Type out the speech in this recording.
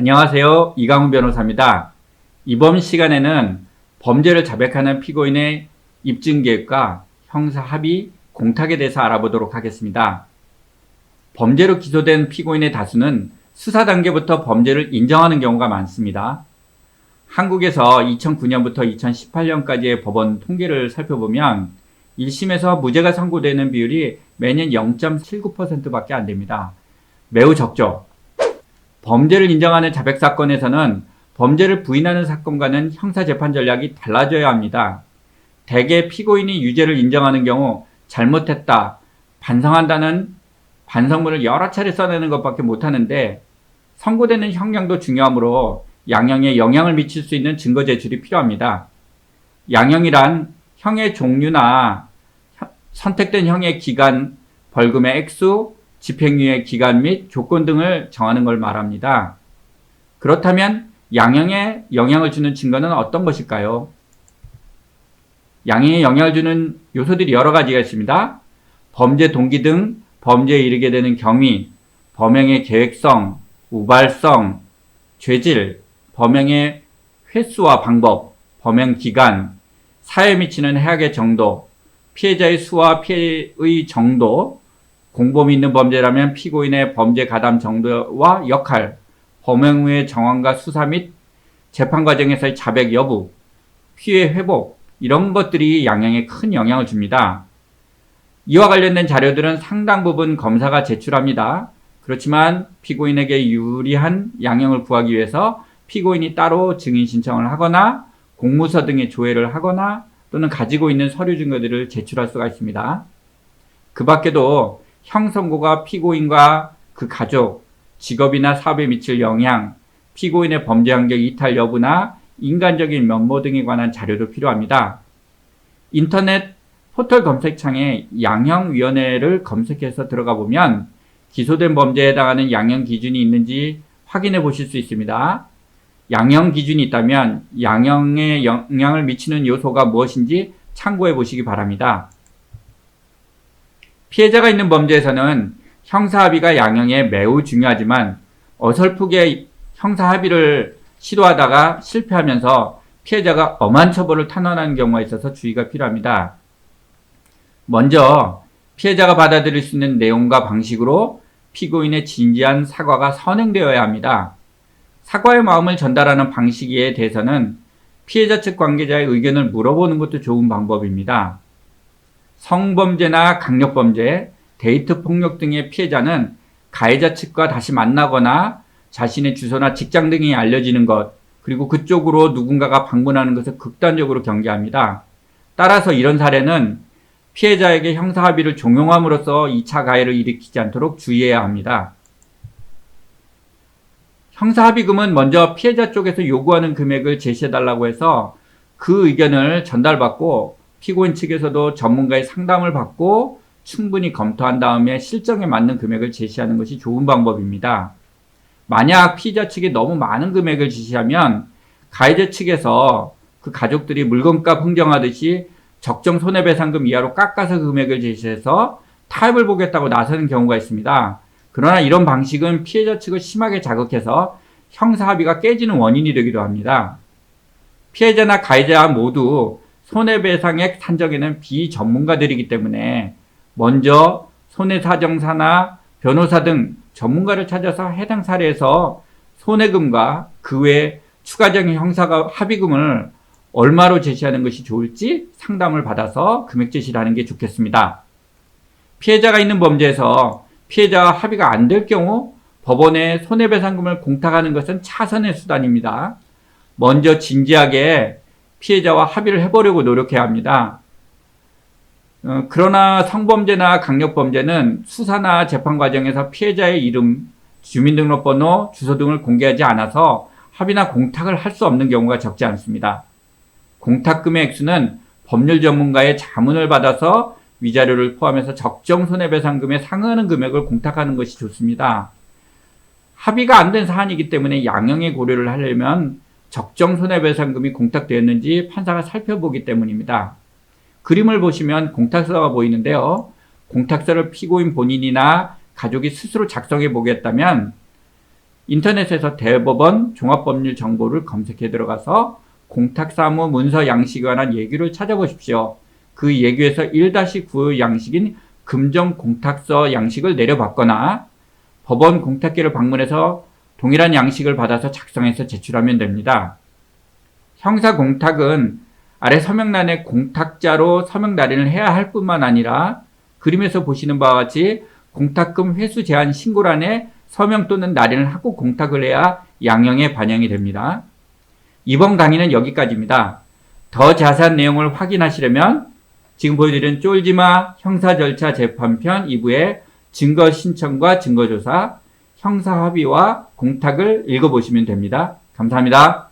안녕하세요. 이강훈 변호사입니다. 이번 시간에는 범죄를 자백하는 피고인의 입증 계획과 형사 합의, 공탁에 대해서 알아보도록 하겠습니다. 범죄로 기소된 피고인의 다수는 수사 단계부터 범죄를 인정하는 경우가 많습니다. 한국에서 2009년부터 2018년까지의 법원 통계를 살펴보면 1심에서 무죄가 선고되는 비율이 매년 0.79%밖에 안 됩니다. 매우 적죠. 범죄를 인정하는 자백 사건에서는 범죄를 부인하는 사건과는 형사 재판 전략이 달라져야 합니다. 대개 피고인이 유죄를 인정하는 경우 잘못했다, 반성한다는 반성문을 여러 차례 써내는 것밖에 못하는데 선고되는 형량도 중요하므로 양형에 영향을 미칠 수 있는 증거 제출이 필요합니다. 양형이란 형의 종류나 선택된 형의 기간, 벌금의 액수, 집행유예 기간 및 조건 등을 정하는 걸 말합니다. 그렇다면 양형에 영향을 주는 증거는 어떤 것일까요? 양형에 영향을 주는 요소들이 여러 가지가 있습니다. 범죄 동기 등 범죄에 이르게 되는 경위, 범행의 계획성, 우발성, 죄질, 범행의 횟수와 방법, 범행 기간, 사회에 미치는 해악의 정도, 피해자의 수와 피해의 정도, 공범이 있는 범죄라면 피고인의 범죄 가담 정도와 역할, 범행 후의 정황과 수사 및 재판 과정에서의 자백 여부, 피해 회복, 이런 것들이 양형에 큰 영향을 줍니다. 이와 관련된 자료들은 상당 부분 검사가 제출합니다. 그렇지만 피고인에게 유리한 양형을 구하기 위해서 피고인이 따로 증인 신청을 하거나 공무서 등의 조회를 하거나 또는 가지고 있는 서류 증거들을 제출할 수가 있습니다. 그 밖에도 형선고가 피고인과 그 가족, 직업이나 사업에 미칠 영향, 피고인의 범죄 환경 이탈 여부나 인간적인 면모 등에 관한 자료도 필요합니다. 인터넷 포털 검색창에 양형위원회를 검색해서 들어가 보면 기소된 범죄에 해당하는 양형 기준이 있는지 확인해 보실 수 있습니다. 양형 기준이 있다면 양형에 영향을 미치는 요소가 무엇인지 참고해 보시기 바랍니다. 피해자가 있는 범죄에서는 형사합의가 양형에 매우 중요하지만 어설프게 형사합의를 시도하다가 실패하면서 피해자가 엄한 처벌을 탄원하는 경우가 있어서 주의가 필요합니다. 먼저 피해자가 받아들일 수 있는 내용과 방식으로 피고인의 진지한 사과가 선행되어야 합니다. 사과의 마음을 전달하는 방식에 대해서는 피해자 측 관계자의 의견을 물어보는 것도 좋은 방법입니다. 성범죄나 강력범죄, 데이트 폭력 등의 피해자는 가해자 측과 다시 만나거나 자신의 주소나 직장 등이 알려지는 것, 그리고 그쪽으로 누군가가 방문하는 것을 극단적으로 경계합니다. 따라서 이런 사례는 피해자에게 형사합의를 종용함으로써 2차 가해를 일으키지 않도록 주의해야 합니다. 형사합의금은 먼저 피해자 쪽에서 요구하는 금액을 제시해달라고 해서 그 의견을 전달받고 피고인 측에서도 전문가의 상담을 받고 충분히 검토한 다음에 실정에 맞는 금액을 제시하는 것이 좋은 방법입니다. 만약 피의자 측이 너무 많은 금액을 지시하면 가해자 측에서 그 가족들이 물건값 흥정하듯이 적정 손해배상금 이하로 깎아서 금액을 제시해서 타협을 보겠다고 나서는 경우가 있습니다. 그러나 이런 방식은 피해자 측을 심하게 자극해서 형사 합의가 깨지는 원인이 되기도 합니다. 피해자나 가해자 모두 손해배상액 산정에는 비전문가들이기 때문에 먼저 손해사정사나 변호사 등 전문가를 찾아서 해당 사례에서 손해금과 그 외 추가적인 형사가 합의금을 얼마로 제시하는 것이 좋을지 상담을 받아서 금액 제시를 하는 게 좋겠습니다. 피해자가 있는 범죄에서 피해자와 합의가 안 될 경우 법원에 손해배상금을 공탁하는 것은 차선의 수단입니다. 먼저 진지하게 피해자와 합의를 해보려고 노력해야 합니다. 어, 그러나 성범죄나 강력범죄는 수사나 재판 과정에서 피해자의 이름, 주민등록번호, 주소 등을 공개하지 않아서 합의나 공탁을 할 수 없는 경우가 적지 않습니다. 공탁금의 액수는 법률 전문가의 자문을 받아서 위자료를 포함해서 적정 손해배상금에 상응하는 금액을 공탁하는 것이 좋습니다. 합의가 안 된 사안이기 때문에 양형의 고려를 하려면 적정 손해배상금이 공탁되었는지 판사가 살펴보기 때문입니다. 그림을 보시면 공탁서가 보이는데요. 공탁서를 피고인 본인이나 가족이 스스로 작성해 보겠다면 인터넷에서 대법원 종합법률 정보를 검색해 들어가서 공탁사무 문서 양식에 관한 예규를 찾아보십시오. 그 예규에서 1-9 양식인 금정 공탁서 양식을 내려받거나 법원 공탁기를 방문해서 동일한 양식을 받아서 작성해서 제출하면 됩니다. 형사 공탁은 아래 서명란에 공탁자로 서명 날인을 해야 할 뿐만 아니라 그림에서 보시는 바와 같이 공탁금 회수 제한 신고란에 서명 또는 날인을 하고 공탁을 해야 양형에 반영이 됩니다. 이번 강의는 여기까지입니다. 더 자세한 내용을 확인하시려면 지금 보여드린 쫄지마 형사 절차 재판편 2부의 증거 신청과 증거 조사, 형사 합의와 공탁을 읽어보시면 됩니다. 감사합니다.